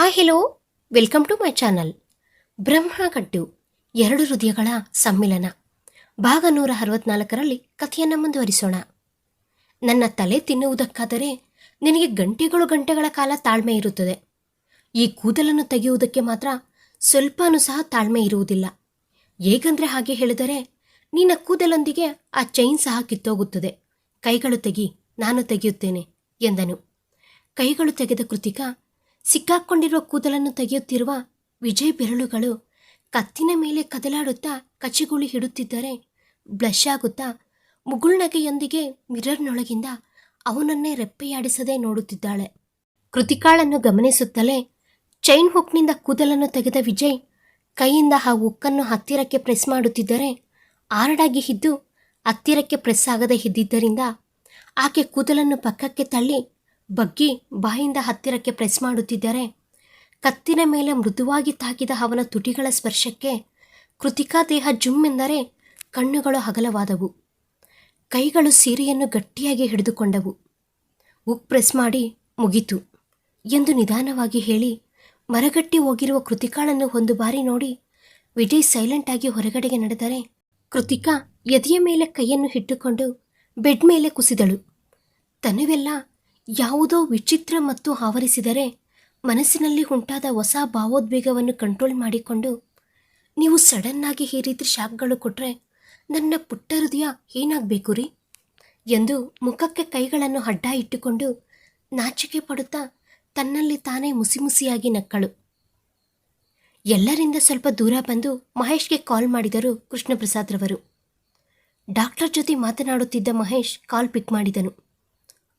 ಆ hello welcome to my channel Brahmakattu ಎರಡು ಹೃದಯಗಳ ಸಮ್ಮಿಲನ. ಭಾಗ ನೂರ ಅರವತ್ನಾಲ್ಕರಲ್ಲಿ ಕಥೆಯನ್ನು ಮುಂದುವರಿಸೋಣ. ನನ್ನ ತಲೆ ತಿನ್ನುವುದಕ್ಕಾದರೆ ನಿನಗೆ ಗಂಟೆಗಳು ಗಂಟೆಗಳ ಕಾಲ ತಾಳ್ಮೆ ಇರುತ್ತದೆ. ಈ ಕೂದಲನ್ನು ತೆಗೆಯುವುದಕ್ಕೆ ಮಾತ್ರ ಸ್ವಲ್ಪನೂ ಸಹ ತಾಳ್ಮೆ ಇರುವುದಿಲ್ಲ. ಹೇಗಂದ್ರೆ ಹಾಗೆ ಹೇಳಿದರೆ, ನಿನ್ನ ಕೂದಲೊಂದಿಗೆ ಆ ಚೈನ್ ಸಹ ಕಿತ್ತೋಗುತ್ತದೆ. ಕೈಗಳು ತೆಗಿ, ನಾನು ತೆಗೆಯುತ್ತೇನೆ ಎಂದನು. ಕೈಗಳು ತೆಗೆದ ಕೃತಿಕ ಸಿಕ್ಕಾಕೊಂಡಿರುವ ಕೂದಲನ್ನು ತೆಗೆಯುತ್ತಿರುವ ವಿಜಯ್ ಬೆರಳುಗಳು ಕತ್ತಿನ ಮೇಲೆ ಕದಲಾಡುತ್ತಾ ಕಚಿಗುಳಿ ಹಿಡುತ್ತಿದ್ದರೆ. ಬ್ಲಶ್ ಆಗುತ್ತಾ ಮುಗುಳ್ನಗೆಯೊಂದಿಗೆ ಮಿರರ್ನೊಳಗಿಂದ ಅವನನ್ನೇ ರೆಪ್ಪೆಯಾಡಿಸದೆ ನೋಡುತ್ತಿದ್ದಾಳೆ. ಕೃತಿಕಾಳನ್ನು ಗಮನಿಸುತ್ತಲೇ ಚೈನ್ ಹುಕ್ನಿಂದ ಕೂದಲನ್ನು ತೆಗೆದ ವಿಜಯ್ ಕೈಯಿಂದ ಆ ಹುಕ್ಕನ್ನು ಹತ್ತಿರಕ್ಕೆ ಪ್ರೆಸ್ ಮಾಡುತ್ತಿದ್ದರೆ ಆರಡಾಗಿ ಹಿದ್ದು ಹತ್ತಿರಕ್ಕೆ ಪ್ರೆಸ್ ಆಗದೆ ಇದ್ದಿದ್ದರಿಂದ ಆಕೆ ಕೂದಲನ್ನು ಪಕ್ಕಕ್ಕೆ ತಳ್ಳಿ ಬಗ್ಗಿ ಬಾಯಿಂದ ಹತ್ತಿರಕ್ಕೆ ಪ್ರೆಸ್ ಮಾಡುತ್ತಿದ್ದರೆ. ಕತ್ತಿನ ಮೇಲೆ ಮೃದುವಾಗಿ ತಾಕಿದ ಅವನ ತುಟಿಗಳ ಸ್ಪರ್ಶಕ್ಕೆ ಕೃತಿಕಾ ದೇಹ ಜುಮ್ ಎಂದರೆ ಕಣ್ಣುಗಳು ಹಗಲವಾದವು. ಕೈಗಳು ಸೀರೆಯನ್ನು ಗಟ್ಟಿಯಾಗಿ ಹಿಡಿದುಕೊಂಡವು. ಉಕ್ ಪ್ರೆಸ್ ಮಾಡಿ ಮುಗಿತು ಎಂದು ನಿಧಾನವಾಗಿ ಹೇಳಿ ಮರಗಟ್ಟಿ ಹೋಗಿರುವ ಕೃತಿಕಾಳನ್ನು ಒಂದು ಬಾರಿ ನೋಡಿ ವಿಜಯ್ ಸೈಲೆಂಟ್ ಆಗಿ ಹೊರಗಡೆಗೆ ನಡೆದರೆ ಕೃತಿಕಾ ಎದೆಯ ಮೇಲೆ ಕೈಯನ್ನು ಇಟ್ಟುಕೊಂಡು ಬೆಡ್ ಮೇಲೆ ಕುಸಿದಳು. ತನುವೆಲ್ಲ ಯಾವುದೋ ವಿಚಿತ್ರ ಮತ್ತು ಆವರಿಸಿದರೆ ಮನಸ್ಸಿನಲ್ಲಿ ಉಂಟಾದ ಹೊಸ ಭಾವೋದ್ವೇಗವನ್ನು ಕಂಟ್ರೋಲ್ ಮಾಡಿಕೊಂಡು ನೀವು ಸಡನ್ನಾಗಿ ಈ ರೀತಿ ಶಾಕ್ಗಳು ಕೊಟ್ಟರೆ ನನ್ನ ಪುಟ್ಟ ಹೃದಯ ಏನಾಗಬೇಕು ರೀ? ಎಂದು ಮುಖಕ್ಕೆ ಕೈಗಳನ್ನು ಅಡ್ಡ ಇಟ್ಟುಕೊಂಡು ನಾಚಿಕೆ ಪಡುತ್ತಾ ತನ್ನಲ್ಲಿ ತಾನೇ ಮುಸಿಮುಸಿಯಾಗಿ ನಕ್ಕಳು. ಎಲ್ಲರಿಂದ ಸ್ವಲ್ಪ ದೂರ ಬಂದು ಮಹೇಶ್ಗೆ ಕಾಲ್ ಮಾಡಿದರು ಕೃಷ್ಣಪ್ರಸಾದ್ರವರು. ಡಾಕ್ಟರ್ ಜೊತೆ ಮಾತನಾಡುತ್ತಿದ್ದ ಮಹೇಶ್ ಕಾಲ್ ಪಿಕ್ ಮಾಡಿದನು.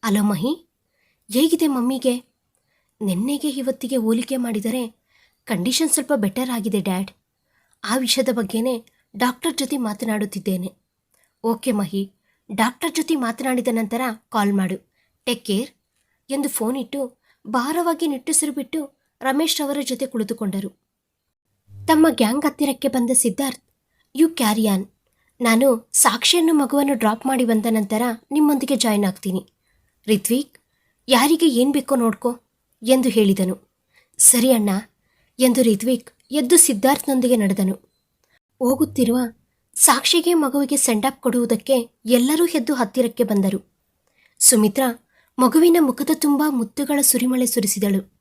ಅಲೋ ಮಹಿ ಹೇಗಿದೆ ಮಮ್ಮಿಗೆ? ನಿನ್ನೆಗೆ ಇವತ್ತಿಗೆ ಹೋಲಿಕೆ ಮಾಡಿದರೆ ಕಂಡೀಷನ್ ಸ್ವಲ್ಪ ಬೆಟರ್ ಆಗಿದೆ ಡ್ಯಾಡ್. ಆ ವಿಷಯದ ಬಗ್ಗೆನೇ ಡಾಕ್ಟರ್ ಜೊತೆ ಮಾತನಾಡುತ್ತಿದ್ದೇನೆ. ಓಕೆ ಮಹಿ, ಡಾಕ್ಟರ್ ಜೊತೆ ಮಾತನಾಡಿದ ನಂತರ ಕಾಲ್ ಮಾಡು. ಟೇಕ್ ಕೇರ್ ಎಂದು ಫೋನ್ ಇಟ್ಟು ಭಾರವಾಗಿ ನಿಟ್ಟುಸಿರು ಬಿಟ್ಟು ರಮೇಶ್ ಅವರ ಜೊತೆ ಕುಳಿತುಕೊಂಡರು. ತಮ್ಮ ಗ್ಯಾಂಗ್ ಹತ್ತಿರಕ್ಕೆ ಬಂದ ಸಿದ್ಧಾರ್ಥ್, ಯು ಕ್ಯಾರಿಯಾನ್ ನಾನು ಸಾಕ್ಷಿಯನ್ನು ಮಗುವನ್ನು ಡ್ರಾಪ್ ಮಾಡಿ ಬಂದ ನಂತರ ನಿಮ್ಮೊಂದಿಗೆ ಜಾಯ್ನ್ ಆಗ್ತೀನಿ. ರಿತ್ವಿಕ್ ಯಾರಿಗೆ ಏನು ಬೇಕೋ ನೋಡ್ಕೋ ಎಂದು ಹೇಳಿದನು. ಸರಿ ಅಣ್ಣ ಎಂದು ರಿತ್ವಿಕ್ ಎದ್ದು ಸಿದ್ಧಾರ್ಥ್ನೊಂದಿಗೆ ನಡೆದನು. ಹೋಗುತ್ತಿರುವ ಸಾಕ್ಷಿಗೆ ಮಗುವಿಗೆ ಸೆಂಡಾಪ್ ಕೊಡುವುದಕ್ಕೆ ಎಲ್ಲರೂ ಎದ್ದು ಹತ್ತಿರಕ್ಕೆ ಬಂದರು. ಸುಮಿತ್ರಾ ಮಗುವಿನ ಮುಖದ ತುಂಬ ಮುತ್ತುಗಳ ಸುರಿಮಳೆ ಸುರಿಸಿದಳು.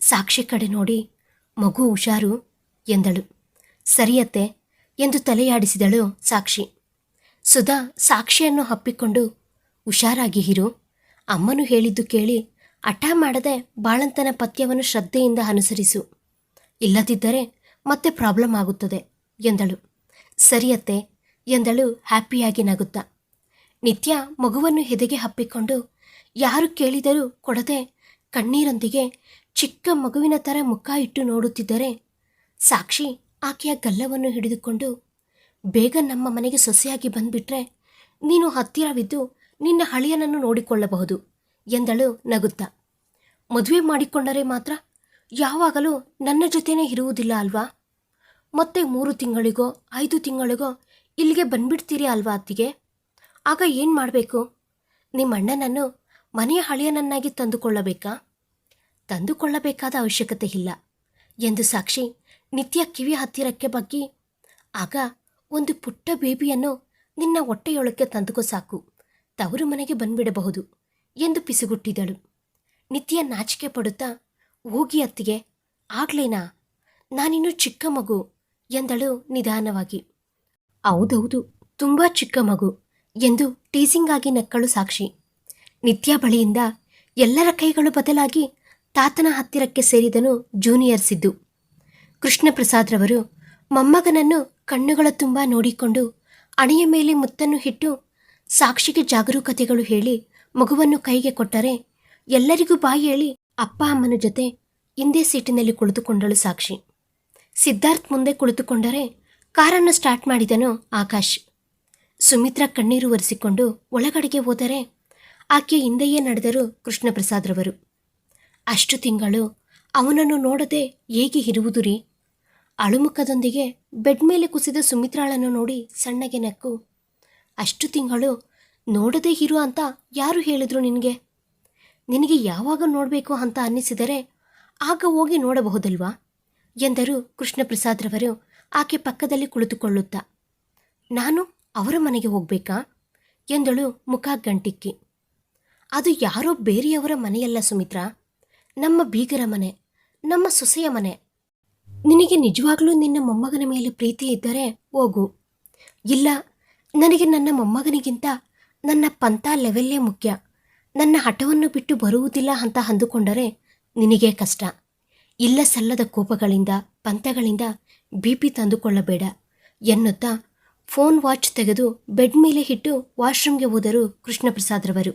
ಸಾಕ್ಷಿ ಕಡೆ ನೋಡಿ ಮಗು ಹುಷಾರು ಎಂದಳು. ಸರಿಯತ್ತೆ ಎಂದು ತಲೆಯಾಡಿಸಿದಳು ಸಾಕ್ಷಿ. ಸುಧಾ ಸಾಕ್ಷಿಯನ್ನು ಹಪ್ಪಿಕೊಂಡು ಹುಷಾರಾಗಿ ಇರು. ಅಮ್ಮನು ಹೇಳಿದ್ದು ಕೇಳಿ ಹಠ ಮಾಡದೆ ಬಾಳಂತನ ಪಥ್ಯವನ್ನು ಶ್ರದ್ಧೆಯಿಂದ ಅನುಸರಿಸು. ಇಲ್ಲದಿದ್ದರೆ ಮತ್ತೆ ಪ್ರಾಬ್ಲಮ್ ಆಗುತ್ತದೆ ಎಂದಳು. ಸರಿಯತ್ತೆ ಎಂದಳು ಹ್ಯಾಪಿಯಾಗಿ ನಗುತ್ತಾ. ನಿತ್ಯ ಮಗುವನ್ನು ಹೆದೆಗೆ ಹಪ್ಪಿಕೊಂಡು ಯಾರು ಕೇಳಿದರೂ ಕೊಡದೆ ಕಣ್ಣೀರೊಂದಿಗೆ ಚಿಕ್ಕ ಮಗುವಿನ ಥರ ಮುಖ ಇಟ್ಟು ನೋಡುತ್ತಿದ್ದರೆ ಸಾಕ್ಷಿ ಆಕೆಯ ಗಲ್ಲವನ್ನು ಹಿಡಿದುಕೊಂಡು, ಬೇಗ ನಮ್ಮ ಮನೆಗೆ ಸೊಸೆಯಾಗಿ ಬಂದ್ಬಿಟ್ರೆ ನೀನು ಹತ್ತಿರವಿದ್ದು ನಿನ್ನ ಹಳೆಯನನ್ನು ನೋಡಿಕೊಳ್ಳಬಹುದು ಎಂದಳು ನಗುತ್ತಾ. ಮದುವೆ ಮಾಡಿಕೊಂಡರೆ ಮಾತ್ರ ಯಾವಾಗಲೂ ನನ್ನ ಜೊತೆನೇ ಇರುವುದಿಲ್ಲ ಅಲ್ವಾ? ಮತ್ತೆ ಮೂರು ತಿಂಗಳಿಗೋ, ಐದು ತಿಂಗಳಿಗೋ ಇಲ್ಲಿಗೆ ಬಂದ್ಬಿಡ್ತೀರಿ ಅಲ್ವಾ ಅತ್ತಿಗೆ? ಆಗ ಏನು ಮಾಡಬೇಕು? ನಿಮ್ಮ ಅಣ್ಣನನ್ನು ಮನೆಯ ಹಳೆಯನನ್ನಾಗಿ ತಂದುಕೊಳ್ಳಬೇಕಾ? ತಂದುಕೊಳ್ಳಬೇಕಾದ ಅವಶ್ಯಕತೆ ಇಲ್ಲ ಎಂದು ಸಾಕ್ಷಿ ನಿತ್ಯ ಕಿವಿ ಹತ್ತಿರಕ್ಕೆ ಬಗ್ಗಿ, ಆಗ ಒಂದು ಪುಟ್ಟ ಬೇಬಿಯನ್ನು ನಿನ್ನ ಹೊಟ್ಟೆಯೊಳಕ್ಕೆ ತಂದುಕೋ ಸಾಕು. ತವರು ಮನೆಗೆ ಬಂದ್ಬಿಡಬಹುದು ಎಂದು ಪಿಸುಗುಟ್ಟಿದಳು. ನಿತ್ಯ ನಾಚಿಕೆ ಪಡುತ್ತಾ ಹೋಗಿ ಅತ್ತಿಗೆ, ಆಗ್ಲೇನಾ, ನಾನಿನ್ನು ಚಿಕ್ಕ ಮಗು ಎಂದಳು ನಿಧಾನವಾಗಿ. ಹೌದೌದು, ತುಂಬ ಚಿಕ್ಕ ಮಗು ಎಂದು ಟೀಸಿಂಗ್ ಆಗಿ ನಕ್ಕಳು ಸಾಕ್ಷಿ. ನಿತ್ಯ ಬಳಿಯಿಂದ ಎಲ್ಲರ ಕೈಗಳು ಬದಲಾಗಿ ತಾತನ ಹತ್ತಿರಕ್ಕೆ ಸೇರಿದನು ಜೂನಿಯರ್ ಸಿದ್ದು. ಕೃಷ್ಣಪ್ರಸಾದ್ರವರು ಮೊಮ್ಮಗನನ್ನು ಕಣ್ಣುಗಳ ತುಂಬ ನೋಡಿಕೊಂಡು ಅಣೆಯ ಮೇಲೆ ಮುತ್ತನ್ನು ಇಟ್ಟು ಸಾಕ್ಷಿಗೆ ಜಾಗರೂಕತೆಗಳು ಹೇಳಿ ಮಗುವನ್ನು ಕೈಗೆ ಕೊಟ್ಟರೆ ಎಲ್ಲರಿಗೂ ಬಾಯಿ ಹೇಳಿ ಅಪ್ಪ ಅಮ್ಮನ ಜೊತೆ ಹಿಂದೆ ಸೀಟಿನಲ್ಲಿ ಕುಳಿತುಕೊಂಡಳು ಸಾಕ್ಷಿ. ಸಿದ್ಧಾರ್ಥ್ ಮುಂದೆ ಕುಳಿತುಕೊಂಡರೆ ಕಾರನ್ನು ಸ್ಟಾರ್ಟ್ ಮಾಡಿದನು ಆಕಾಶ್. ಸುಮಿತ್ರಾ ಕಣ್ಣೀರು ಒರೆಸಿಕೊಂಡು ಒಳಗಡೆಗೆ ಹೋದರೆ ಆಕೆ ಹಿಂದೆಯೇ ನಡೆದರು ಕೃಷ್ಣಪ್ರಸಾದ್ರವರು ಅಷ್ಟು ತಿಂಗಳು ಅವನನ್ನು ನೋಡದೆ ಹೇಗೆ ಇರುವುದು ರೀ? ಅಳುಮುಖದೊಂದಿಗೆ ಬೆಡ್ ಮೇಲೆ ಕುಸಿದ ಸುಮಿತ್ರಾಳನ್ನು ನೋಡಿ ಸಣ್ಣಗೆ ನಕ್ಕು ಅಷ್ಟು ತಿಂಗಳು ನೋಡದೇ ಇರು ಅಂತ ಯಾರು ಹೇಳಿದ್ರು ನಿನಗೆ? ನಿನಗೆ ಯಾವಾಗ ನೋಡಬೇಕು ಅಂತ ಅನ್ನಿಸಿದರೆ ಆಗ ಹೋಗಿ ನೋಡಬಹುದಲ್ವಾ? ಎಂದರು ಕೃಷ್ಣಪ್ರಸಾದ್ರವರು ಆಕೆ ಪಕ್ಕದಲ್ಲಿ ಕುಳಿತುಕೊಳ್ಳುತ್ತಾ. ನಾನು ಅವರ ಮನೆಗೆ ಹೋಗ್ಬೇಕಾ? ಎಂದಳು ಮುಖ ಗಂಟಿಕ್ಕಿ. ಅದು ಯಾರೋ ಬೇರೆಯವರ ಮನೆಯಲ್ಲ ಸುಮಿತ್ರಾ. ನಮ್ಮ ಬೀಗರ ಮನೆ, ನಮ್ಮ ಸೊಸೆಯ ಮನೆ. ನಿನಗೆ ನಿಜವಾಗ್ಲೂ ನಿನ್ನ ಮೊಮ್ಮಗನ ಮೇಲೆ ಪ್ರೀತಿ ಇದ್ದರೆ ಹೋಗು. ಇಲ್ಲ ನನಗೆ ನನ್ನ ಮೊಮ್ಮಗನಿಗಿಂತ ನನ್ನ ಪಂಥ ಲೆವೆಲ್ಲೇ ಮುಖ್ಯ. ನನ್ನ ಹಠವನ್ನು ಬಿಟ್ಟು ಬರುವುದಿಲ್ಲ ಅಂತ ಅಂದುಕೊಂಡರೆ ನಿನಗೆ ಕಷ್ಟ. ಇಲ್ಲ ಸಲ್ಲದ ಕೋಪಗಳಿಂದ, ಪಂಥಗಳಿಂದ ಬಿ ಪಿ ತಂದುಕೊಳ್ಳಬೇಡ ಎನ್ನುತ್ತಾ ಫೋನ್ ವಾಚ್ ತೆಗೆದು ಬೆಡ್ ಮೇಲೆ ಇಟ್ಟು ವಾಶ್ರೂಮ್ಗೆ ಹೋದರು ಕೃಷ್ಣಪ್ರಸಾದ್ರವರು.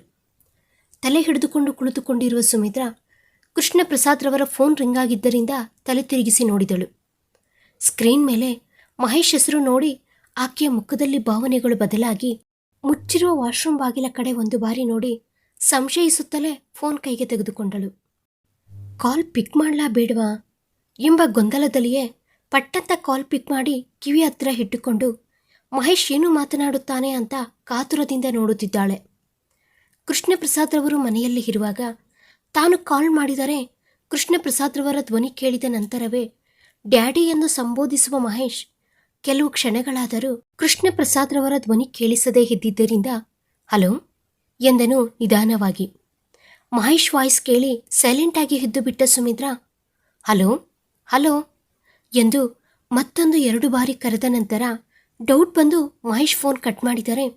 ತಲೆ ಹಿಡಿದುಕೊಂಡು ಕುಳಿತುಕೊಂಡಿರುವ ಸುಮಿತ್ರಾ ಕೃಷ್ಣಪ್ರಸಾದ್ರವರ ಫೋನ್ ರಿಂಗ್ ಆಗಿದ್ದರಿಂದ ತಲೆ ತಿರುಗಿಸಿ ನೋಡಿದಳು. ಸ್ಕ್ರೀನ್ ಮೇಲೆ ಮಹೇಶ್ ಹೆಸರು ನೋಡಿ ಆಕೆಯ ಮುಖದಲ್ಲಿ ಭಾವನೆಗಳು ಬದಲಾಗಿ ಮುಚ್ಚಿರುವ ವಾಶ್ರೂಮ್ ಬಾಗಿಲ ಕಡೆ ಒಂದು ಬಾರಿ ನೋಡಿ ಸಂಶಯಿಸುತ್ತಲೇ ಫೋನ್ ಕೈಗೆ ತೆಗೆದುಕೊಂಡಳು. ಕಾಲ್ ಪಿಕ್ ಮಾಡಲಾ ಬೇಡವಾ? ಎಂಬ ಗೊಂದಲದಲ್ಲಿಯೇ ಪಟ್ಟಂತ ಕಾಲ್ ಪಿಕ್ ಮಾಡಿ ಕಿವಿ ಹತ್ರ ಇಟ್ಟುಕೊಂಡು, ಮಹೇಶ್ ಏನು ಮಾತನಾಡುತ್ತಾನೆ ಅಂತ ಕಾತುರದಿಂದ ನೋಡುತ್ತಿದ್ದಾಳೆ. ಕೃಷ್ಣಪ್ರಸಾದ್ರವರು ಮನೆಯಲ್ಲಿ ಇರುವಾಗ ತಾನು ಕಾಲ್ ಮಾಡಿದರೆ ಕೃಷ್ಣಪ್ರಸಾದ್ರವರ ಧ್ವನಿ ಕೇಳಿದ ನಂತರವೇ ಡ್ಯಾಡಿ ಎಂದು ಸಂಬೋಧಿಸುವ ಮಹೇಶ್ ಕೆಲವು ಕ್ಷಣಗಳಾದರೂ ಕೃಷ್ಣಪ್ರಸಾದ್ರವರ ಧ್ವನಿ ಕೇಳಿಸದೇ ಇದ್ದಿದ್ದರಿಂದ, ಹಲೋ? ಎಂದನು ನಿಧಾನವಾಗಿ. ಮಹೇಶ್ ವಾಯ್ಸ್ ಕೇಳಿ ಸೈಲೆಂಟ್ ಆಗಿ ಹಿದ್ದು ಬಿಟ್ಟ ಸುಮಿತ್ರಾ, ಹಲೋ ಹಲೋ? ಎಂದು ಮತ್ತೊಂದು ಎರಡು ಬಾರಿ ಕರೆದ ನಂತರ ಡೌಟ್ ಬಂದು ಮಹೇಶ್ ಫೋನ್ ಕಟ್ ಮಾಡಿದರೆ,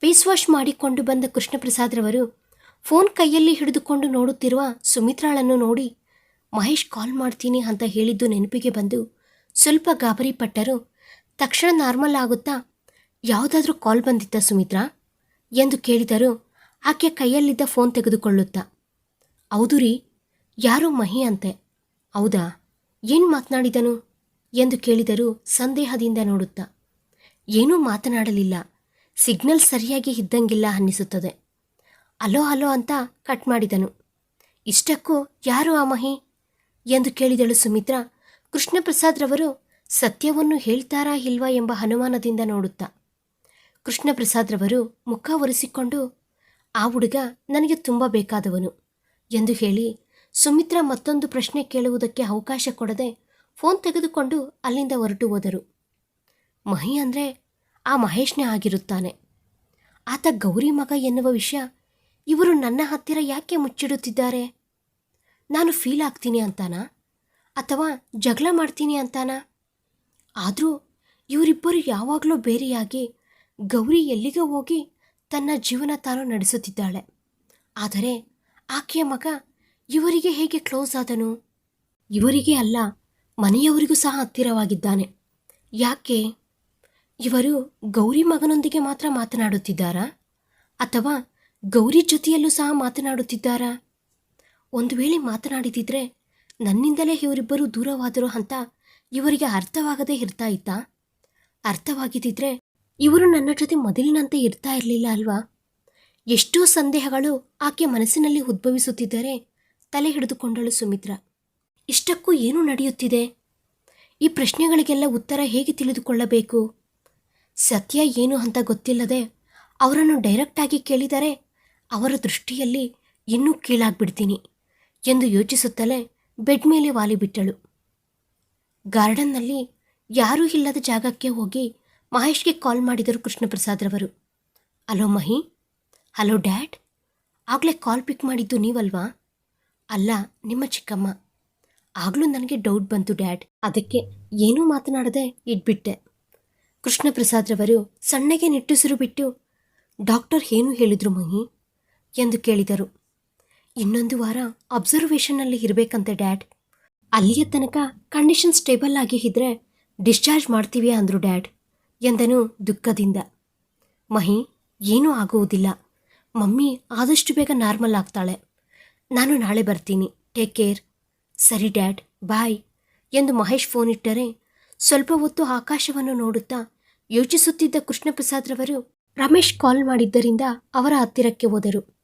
ಫೇಸ್ ವಾಶ್ ಮಾಡಿಕೊಂಡು ಬಂದ ಕೃಷ್ಣಪ್ರಸಾದ್ರವರು ಫೋನ್ ಕೈಯಲ್ಲಿ ಹಿಡಿದುಕೊಂಡು ನೋಡುತ್ತಿರುವ ಸುಮಿತ್ರಾಳನ್ನು ನೋಡಿ, ಮಹೇಶ್ ಕಾಲ್ ಮಾಡ್ತೀನಿ ಅಂತ ಹೇಳಿದ್ದು ನೆನಪಿಗೆ ಬಂದು ಸ್ವಲ್ಪ ಗಾಬರಿ ಪಟ್ಟರು ತಕ್ಷಣ ನಾರ್ಮಲ್ ಆಗುತ್ತಾ? ಯಾವುದಾದ್ರೂ ಕಾಲ್ ಬಂದಿತ್ತ ಸುಮಿತ್ರಾ? ಎಂದು ಕೇಳಿದರು ಆಕೆ ಕೈಯಲ್ಲಿದ್ದ ಫೋನ್ ತೆಗೆದುಕೊಳ್ಳುತ್ತಾ, ಹೌದು ರೀ, ಯಾರು ಮಹಿ ಅಂತೆ. ಹೌದಾ? ಏನು ಮಾತನಾಡಿದನು? ಎಂದು ಕೇಳಿದರು ಸಂದೇಹದಿಂದ ನೋಡುತ್ತಾ, ಏನೂ ಮಾತನಾಡಲಿಲ್ಲ. ಸಿಗ್ನಲ್ ಸರಿಯಾಗಿ ಇದ್ದಂಗಿಲ್ಲ ಅನ್ನಿಸುತ್ತದೆ. ಅಲೋ ಅಲೋ ಅಂತ ಕಟ್ ಮಾಡಿದನು. ಇಷ್ಟಕ್ಕೂ ಯಾರು ಆ ಮಹಿ? ಎಂದು ಕೇಳಿದಳು ಸುಮಿತ್ರಾ. ಕೃಷ್ಣಪ್ರಸಾದ್ರವರು ಸತ್ಯವನ್ನು ಹೇಳ್ತಾರಾ ಇಲ್ವಾ ಎಂಬ ಅನುಮಾನದಿಂದ ನೋಡುತ್ತಾ. ಕೃಷ್ಣಪ್ರಸಾದ್ರವರು ಮುಖ ಒರೆಸಿಕೊಂಡು, ಆ ಹುಡುಗ ನನಗೆ ತುಂಬ ಬೇಕಾದವನು ಎಂದು ಹೇಳಿ ಸುಮಿತ್ರಾ ಮತ್ತೊಂದು ಪ್ರಶ್ನೆ ಕೇಳುವುದಕ್ಕೆ ಅವಕಾಶ ಕೊಡದೆ ಫೋನ್ ತೆಗೆದುಕೊಂಡು ಅಲ್ಲಿಂದ ಹೊರಟು ಹೋದರು. ಮಹಿ ಅಂದರೆ ಆ ಮಹೇಶ್ನೇ ಆಗಿರುತ್ತಾನೆ. ಆತ ಗೌರಿ ಮಗ ಎನ್ನುವ ವಿಷಯ ಇವರು ನನ್ನ ಹತ್ತಿರ ಯಾಕೆ ಮುಚ್ಚಿಡುತ್ತಿದ್ದಾರೆ? ನಾನು ಫೀಲ್ ಆಗ್ತೀನಿ ಅಂತಾನಾ? ಅಥವಾ ಜಗಳ ಮಾಡ್ತೀನಿ ಅಂತಾನಾ? ಆದರೂ ಇವರಿಬ್ಬರು ಯಾವಾಗಲೂ ಬೇರೆಯಾಗಿ ಗೌರಿ ಎಲ್ಲಿಗೆ ಹೋಗಿ ತನ್ನ ಜೀವನ ತಾನು ನಡೆಸುತ್ತಿದ್ದಾಳೆ. ಆದರೆ ಆಕೆಯ ಮಗ ಇವರಿಗೆ ಹೇಗೆ ಕ್ಲೋಸ್ ಆದನು? ಇವರಿಗೆ ಅಲ್ಲ, ಮನೆಯವರಿಗೂ ಸಹ ಹತ್ತಿರವಾಗಿದ್ದಾನೆ. ಯಾಕೆ? ಇವರು ಗೌರಿ ಮಗನೊಂದಿಗೆ ಮಾತ್ರ ಮಾತನಾಡುತ್ತಿದ್ದಾರಾ? ಅಥವಾ ಗೌರಿ ಜೊತೆಯಲ್ಲೂ ಸಹ ಮಾತನಾಡುತ್ತಿದ್ದಾರಾ? ಒಂದು ವೇಳೆ ಮಾತನಾಡಿದಿದ್ರೆ ನನ್ನಿಂದಲೇ ಇವರಿಬ್ಬರು ದೂರವಾದರು ಅಂತ ಇವರಿಗೆ ಅರ್ಥವಾಗದೇ ಇರ್ತಾ ಇತ್ತಾ ಅರ್ಥವಾಗಿದ್ದಿದ್ರೆ ಇವರು ನನ್ನ ಜೊತೆ ಮೊದಲಿನಂತೆ ಇರ್ತಾ ಇರಲಿಲ್ಲ ಅಲ್ವಾ? ಎಷ್ಟೋ ಸಂದೇಹಗಳು ಆಕೆ ಮನಸ್ಸಿನಲ್ಲಿ ಉದ್ಭವಿಸುತ್ತಿದ್ದರೆ ತಲೆ ಹಿಡಿದುಕೊಂಡಳು ಸುಮಿತ್ರ. ಇಷ್ಟಕ್ಕೂ ಏನು ನಡೆಯುತ್ತಿದೆ? ಈ ಪ್ರಶ್ನೆಗಳಿಗೆಲ್ಲ ಉತ್ತರ ಹೇಗೆ ತಿಳಿದುಕೊಳ್ಳಬೇಕು? ಸತ್ಯ ಏನು ಅಂತ ಗೊತ್ತಿಲ್ಲದೆ ಅವರನ್ನು ಡೈರೆಕ್ಟಾಗಿ ಕೇಳಿದರೆ ಅವರ ದೃಷ್ಟಿಯಲ್ಲಿ ಇನ್ನೂ ಕೀಳಾಗ್ಬಿಡ್ತೀನಿ ಎಂದು ಯೋಚಿಸುತ್ತಲೇ ಬೆಡ್ ಮೇಲೆ ವಾಲಿಬಿಟ್ಟಳು. ಗಾರ್ಡನ್ನಲ್ಲಿ ಯಾರೂ ಇಲ್ಲದ ಜಾಗಕ್ಕೆ ಹೋಗಿ ಮಹೇಶ್ಗೆ ಕಾಲ್ ಮಾಡಿದರು ಕೃಷ್ಣಪ್ರಸಾದ್ರವರು ಅಲೋ ಮಹಿ ಹಲೋ ಡ್ಯಾಡ್, ಆಗಲೇ ಕಾಲ್ ಪಿಕ್ ಮಾಡಿದ್ದು ನೀವಲ್ವಾ? ಅಲ್ಲ, ನಿಮ್ಮ ಚಿಕ್ಕಮ್ಮ. ಆಗಲೂ ನನಗೆ ಡೌಟ್ ಬಂತು ಡ್ಯಾಡ್. ಅದಕ್ಕೆ ಏನೂ ಮಾತನಾಡದೆ ಇಟ್ಬಿಟ್ಟೆ ಕೃಷ್ಣಪ್ರಸಾದ್ರವರು ಸಣ್ಣಗೆ ನಿಟ್ಟುಸಿರು ಬಿಟ್ಟು, ಡಾಕ್ಟರ್ ಏನು ಹೇಳಿದ್ರು ಮಹಿ? ಎಂದು ಕೇಳಿದರು. ಇನ್ನೊಂದು ವಾರ ಅಬ್ಸರ್ವೇಷನ್ನಲ್ಲಿ ಇರಬೇಕಂತೆ ಡ್ಯಾಡ್. ಅಲ್ಲಿಯ ತನಕ ಕಂಡೀಷನ್ ಸ್ಟೇಬಲ್ ಆಗಿ ಇದ್ರೆ ಡಿಸ್ಚಾರ್ಜ್ ಮಾಡ್ತೀವಿ ಅಂದರು ಡ್ಯಾಡ್, ಎಂದನು ದುಃಖದಿಂದ. ಮಹಿ, ಏನೂ ಆಗುವುದಿಲ್ಲ. ಮಮ್ಮಿ ಆದಷ್ಟು ಬೇಗ ನಾರ್ಮಲ್ ಆಗ್ತಾಳೆ. ನಾನು ನಾಳೆ ಬರ್ತೀನಿ. Take care. ಸರಿ ಡ್ಯಾಡ್, ಬಾಯ್, ಎಂದು ಮಹೇಶ್ ಫೋನ್ ಇಟ್ಟರೆ ಸ್ವಲ್ಪ ಹೊತ್ತು ಆಕಾಶವನ್ನು ನೋಡುತ್ತಾ ಯೋಚಿಸುತ್ತಿದ್ದ ಕೃಷ್ಣಪ್ರಸಾದ್ರವರು ರಮೇಶ್ ಕಾಲ್ ಮಾಡಿದ್ದರಿಂದ ಅವರ ಹತ್ತಿರಕ್ಕೆ ಹೋದರು.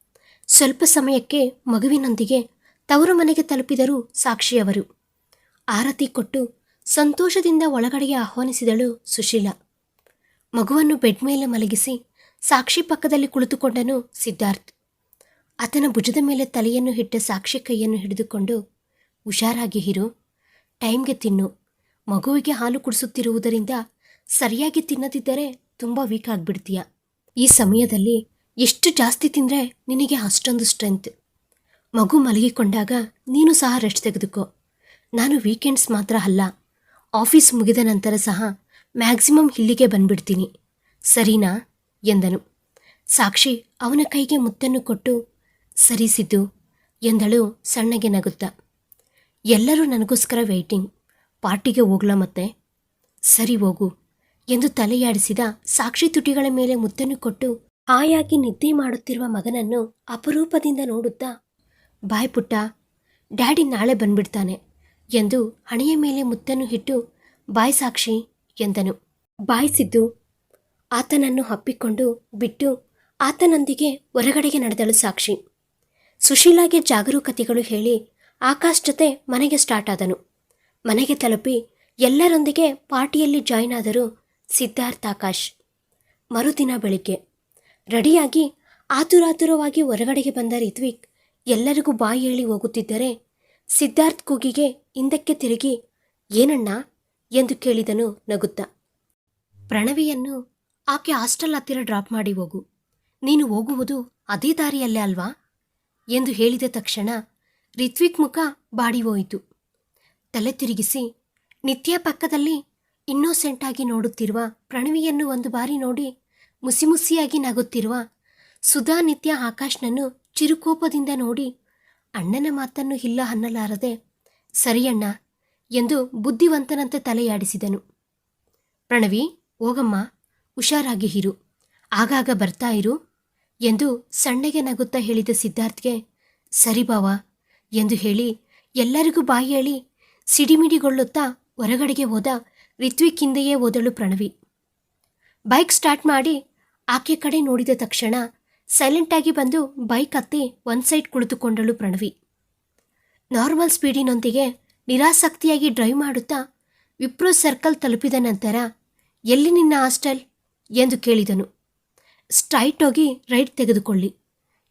ಸ್ವಲ್ಪ ಸಮಯಕ್ಕೆ ಮಗುವಿನೊಂದಿಗೆ ತವರು ಮನೆಗೆ ತಲುಪಿದರು ಸಾಕ್ಷಿಯವರು. ಆರತಿ ಕೊಟ್ಟು ಸಂತೋಷದಿಂದ ಒಳಗಡೆಗೆ ಆಹ್ವಾನಿಸಿದಳು ಸುಶೀಲ. ಮಗುವನ್ನು ಬೆಡ್ ಮೇಲೆ ಮಲಗಿಸಿ ಸಾಕ್ಷಿ ಪಕ್ಕದಲ್ಲಿ ಕುಳಿತುಕೊಂಡನು ಸಿದ್ಧಾರ್ಥ್. ಆತನ ಭುಜದ ಮೇಲೆ ತಲೆಯನ್ನು ಇಟ್ಟ ಸಾಕ್ಷಿ ಕೈಯನ್ನು ಹಿಡಿದುಕೊಂಡು, ಹುಷಾರಾಗಿ ಇರು, ಟೈಮ್ಗೆ ತಿನ್ನು. ಮಗುವಿಗೆ ಹಾಲು ಕುಡಿಸುತ್ತಿರುವುದರಿಂದ ಸರಿಯಾಗಿ ತಿನ್ನದಿದ್ದರೆ ತುಂಬ ವೀಕ್ ಆಗಿಬಿಡ್ತೀಯ. ಈ ಸಮಯದಲ್ಲಿ ಎಷ್ಟು ಜಾಸ್ತಿ ತಿಂದರೆ ನಿನಗೆ ಅಷ್ಟೊಂದು ಸ್ಟ್ರೆಂತ್. ಮಗು ಮಲಗಿಕೊಂಡಾಗ ನೀನು ಸಹ ರೆಸ್ಟ್ ತೆಗೆದುಕೋ. ನಾನು ವೀಕೆಂಡ್ಸ್ ಮಾತ್ರ ಅಲ್ಲ ಆಫೀಸ್ ಮುಗಿದ ನಂತರ ಸಹ ಮ್ಯಾಕ್ಸಿಮಮ್ ಇಲ್ಲಿಗೆ ಬಂದ್ಬಿಡ್ತೀನಿ. ಸರಿನಾ? ಎಂದನು. ಸಾಕ್ಷಿ ಅವನ ಕೈಗೆ ಮುತ್ತನ್ನು ಕೊಟ್ಟು ಸರಿಸಿದ್ದು ಎಂದಳು ಸಣ್ಣಗೆ ನಗುತ್ತಾ. ಎಲ್ಲರೂ ನನಗೋಸ್ಕರ ವೆಯ್ಟಿಂಗ್ ಪಾರ್ಟಿಗೆ ಹೋಗ್ಲಾ ಮತ್ತೆ? ಸರಿ ಹೋಗು, ಎಂದು ತಲೆಯಾಡಿಸಿದ ಸಾಕ್ಷಿ ತುಟಿಗಳ ಮೇಲೆ ಮುತ್ತನ್ನು ಕೊಟ್ಟು, ಹಾಯಾಗಿ ನಿದ್ದೆ ಮಾಡುತ್ತಿರುವ ಮಗನನ್ನು ಅಪರೂಪದಿಂದ ನೋಡುತ್ತಾ, ಬಾಯ್ ಪುಟ್ಟ, ಡ್ಯಾಡಿ ನಾಳೆ ಬಂದ್ಬಿಡ್ತಾನೆ. ಎಂದು ಹಣೆಯ ಮೇಲೆ ಮುತ್ತನ್ನು ಇಟ್ಟು ಬಾಯ್ ಸಾಕ್ಷಿ ಎಂದನು. ಬಾಯಿಸಿದ್ದು ಆತನನ್ನು ಹಪ್ಪಿಕೊಂಡು ಬಿಟ್ಟು ಆತನೊಂದಿಗೆ ಹೊರಗಡೆಗೆ ನಡೆದಳು ಸಾಕ್ಷಿ. ಸುಶೀಲಾಗೆ ಜಾಗರೂಕತೆಗಳು ಹೇಳಿ ಆಕಾಶ್ ಜೊತೆ ಮನೆಗೆ ಸ್ಟಾರ್ಟ್ ಆದನು. ಮನೆಗೆ ತಲುಪಿ ಎಲ್ಲರೊಂದಿಗೆ ಪಾರ್ಟಿಯಲ್ಲಿ ಜಾಯ್ನ್ ಆದರು ಸಿದ್ಧಾರ್ಥ್ ಆಕಾಶ್. ಮರುದಿನ ಬೆಳಿಗ್ಗೆ ರೆಡಿಯಾಗಿ ಆತುರಾತುರವಾಗಿ ಹೊರಗಡೆಗೆ ಬಂದ ರಿತ್ವಿಕ್ ಎಲ್ಲರಿಗೂ ಬಾಯಿ ಹೇಳಿ ಹೋಗುತ್ತಿದ್ದರೆ ಸಿದ್ಧಾರ್ಥ್ ಕೂಗಿಗೆ ಹಿಂದಕ್ಕೆ ತಿರುಗಿ, ಏನಣ್ಣ? ಎಂದು ಕೇಳಿದನು ನಗುತ್ತ. ಪ್ರಣವಿಯನ್ನು ಆಕೆ ಹಾಸ್ಟೆಲ್ ಹತ್ತಿರ ಡ್ರಾಪ್ ಮಾಡಿ ಹೋಗು. ನೀನು ಹೋಗುವುದು ಅದೇ ದಾರಿಯಲ್ಲೇ ಅಲ್ವಾ? ಎಂದು ಹೇಳಿದ ತಕ್ಷಣ ರಿತ್ವಿಕ್ ಮುಖ ಬಾಡಿ ಹೋಯಿತು. ತಲೆ ತಿರುಗಿಸಿ, ನಿತ್ಯ ಪಕ್ಕದಲ್ಲಿ ಇನ್ನೋಸೆಂಟಾಗಿ ನೋಡುತ್ತಿರುವ ಪ್ರಣವಿಯನ್ನು ಒಂದು ಬಾರಿ ನೋಡಿ ಮುಸಿಮುಸಿಯಾಗಿ ನಗುತ್ತಿರುವ ಸುಧಾ ನಿತ್ಯ ಆಕಾಶ್ನನ್ನು ಚಿರುಕೋಪದಿಂದ ನೋಡಿ ಅಣ್ಣನ ಮಾತನ್ನು ಇಲ್ಲ ಅನ್ನಲಾರದೆ ಸರಿಯಣ್ಣ ಎಂದು ಬುದ್ಧಿವಂತನಂತೆ ತಲೆಯಾಡಿಸಿದನು. ಪ್ರಣವಿ, ಹೋಗಮ್ಮ, ಹುಷಾರಾಗಿ ಇರು. ಆಗಾಗ ಬರ್ತಾ ಇರು ಎಂದು ಸಣ್ಣಗೆ ನಗುತ್ತಾ ಹೇಳಿದ ಸಿದ್ಧಾರ್ಥ್ಗೆ, ಸರಿ ಬಾವ ಎಂದು ಹೇಳಿ ಎಲ್ಲರಿಗೂ ಬಾಯಿ ಹೇಳಿ ಸಿಡಿಮಿಡಿಗೊಳ್ಳುತ್ತಾ ಹೊರಗಡೆಗೆ ಹೋದ ರಿತ್ವಿಕ್ ಹಿಂದೆಯೇ ಓದಳು ಪ್ರಣವಿ. ಬೈಕ್ ಸ್ಟಾರ್ಟ್ ಮಾಡಿ ಆಕೆ ಕಡೆ ನೋಡಿದ ತಕ್ಷಣ ಸೈಲೆಂಟಾಗಿ ಬಂದು ಬೈಕ್ ಹತ್ತಿ ಒಂದು ಸೈಡ್ ಕುಳಿತುಕೊಂಡಳು ಪ್ರಣವಿ. ನಾರ್ಮಲ್ ಸ್ಪೀಡಿನೊಂದಿಗೆ ನಿರಾಸಕ್ತಿಯಾಗಿ ಡ್ರೈವ್ ಮಾಡುತ್ತಾ ವಿಪ್ರೋ ಸರ್ಕಲ್ ತಲುಪಿದ ನಂತರ, ಎಲ್ಲಿ ನಿನ್ನ ಹಾಸ್ಟೆಲ್? ಎಂದು ಕೇಳಿದನು. ಸ್ಟ್ರೈಟ್ ಹೋಗಿ ರೈಟ್ ತೆಗೆದುಕೊಳ್ಳಿ,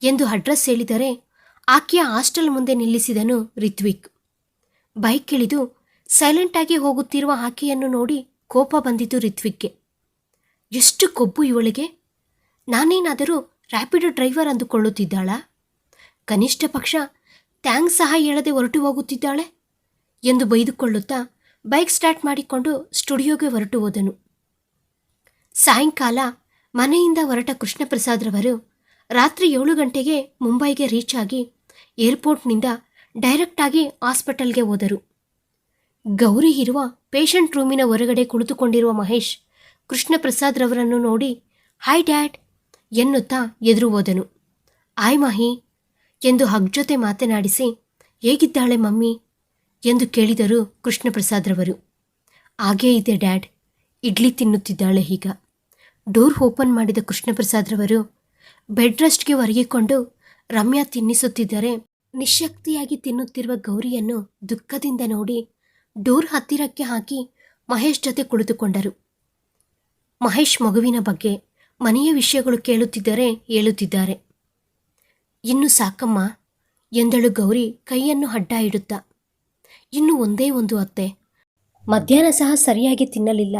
ಎಂದು ಅಡ್ರೆಸ್ ಹೇಳಿದರೆ, ಆಕೆಯ ಹಾಸ್ಟೆಲ್ ಮುಂದೆ ನಿಲ್ಲಿಸಿದನು ರಿತ್ವಿಕ್. ಬೈಕ್ ಇಳಿದು ಸೈಲೆಂಟಾಗಿ ಹೋಗುತ್ತಿರುವ ಆಕೆಯನ್ನು ನೋಡಿ ಕೋಪ ಬಂದಿತು ರಿತ್ವಿಕ್ಗೆ. ಎಷ್ಟು ಕೊಬ್ಬು ಇವಳಿಗೆ? ನಾನೇನಾದರೂ ರ್ಯಾಪಿಡೋ ಡ್ರೈವರ್ ಅಂದುಕೊಳ್ಳುತ್ತಿದ್ದಾಳಾ? ಕನಿಷ್ಠ ಪಕ್ಷ ಥ್ಯಾಂಕ್ಸ್ ಸಹ ಹೇಳದೆ ಹೊರಟು ಹೋಗುತ್ತಿದ್ದಾಳೆ ಎಂದು ಬೈದುಕೊಳ್ಳುತ್ತಾ ಬೈಕ್ ಸ್ಟಾರ್ಟ್ ಮಾಡಿಕೊಂಡು ಸ್ಟುಡಿಯೋಗೆ ಹೊರಟು ಹೋದನು. ಸಾಯಂಕಾಲ ಮನೆಯಿಂದ ಹೊರಟ ಕೃಷ್ಣಪ್ರಸಾದ್ರವರು ರಾತ್ರಿ ಏಳು ಗಂಟೆಗೆ ಮುಂಬೈಗೆ ರೀಚ್ ಆಗಿ ಏರ್ಪೋರ್ಟ್ನಿಂದ ಡೈರೆಕ್ಟಾಗಿ ಹಾಸ್ಪಿಟಲ್ಗೆ ಹೋದರು. ಗೌರಿ ಇರುವ ಪೇಷಂಟ್ ರೂಮಿನ ಹೊರಗಡೆ ಕುಳಿತುಕೊಂಡಿರುವ ಮಹೇಶ್ ಕೃಷ್ಣಪ್ರಸಾದ್ರವರನ್ನು ನೋಡಿ, ಹಾಯ್ ಡ್ಯಾಡ್ ಎನ್ನುತ್ತಾ ಎದುರು ಹೋದನು. ಆಯ್ ಮಹಿ ಎಂದು ಹಗ್ ಜೊತೆ ಮಾತನಾಡಿಸಿ, ಹೇಗಿದ್ದಾಳೆ ಮಮ್ಮಿ? ಎಂದು ಕೇಳಿದರು ಕೃಷ್ಣಪ್ರಸಾದ್ರವರು. ಹಾಗೇ ಇದೆ, ಡ್ಯಾಡ್. ಇಡ್ಲಿ ತಿನ್ನುತ್ತಿದ್ದಾಳೆ ಈಗ. ಡೋರ್ ಓಪನ್ ಮಾಡಿದ ಕೃಷ್ಣಪ್ರಸಾದ್ರವರು ಬೆಡ್ ರೆಸ್ಟ್ಗೆ ಒರಗಿಕೊಂಡು ರಮ್ಯಾ ತಿನ್ನಿಸುತ್ತಿದ್ದರೆ ನಿಶಕ್ತಿಯಾಗಿ ತಿನ್ನುತ್ತಿರುವ ಗೌರಿಯನ್ನು ದುಃಖದಿಂದ ನೋಡಿ ಡೋರ್ ಹತ್ತಿರಕ್ಕೆ ಹಾಕಿ ಮಹೇಶ್ ಜೊತೆ ಕುಳಿತುಕೊಂಡರು. ಮಹೇಶ್ ಮಗುವಿನ ಬಗ್ಗೆ ಮನೆಯ ವಿಷಯಗಳು ಕೇಳುತ್ತಿದ್ದರೆ ಹೇಳುತ್ತಿದ್ದಾರೆ. ಇನ್ನು ಸಾಕಮ್ಮ? ಎಂದಳು ಗೌರಿ ಕೈಯನ್ನು ಅಡ್ಡ ಇಡುತ್ತಾ ಇನ್ನು ಒಂದೇ ಒಂದು ಅತ್ತೆ. ಮಧ್ಯಾಹ್ನ ಸಹ ಸರಿಯಾಗಿ ತಿನ್ನಲಿಲ್ಲ.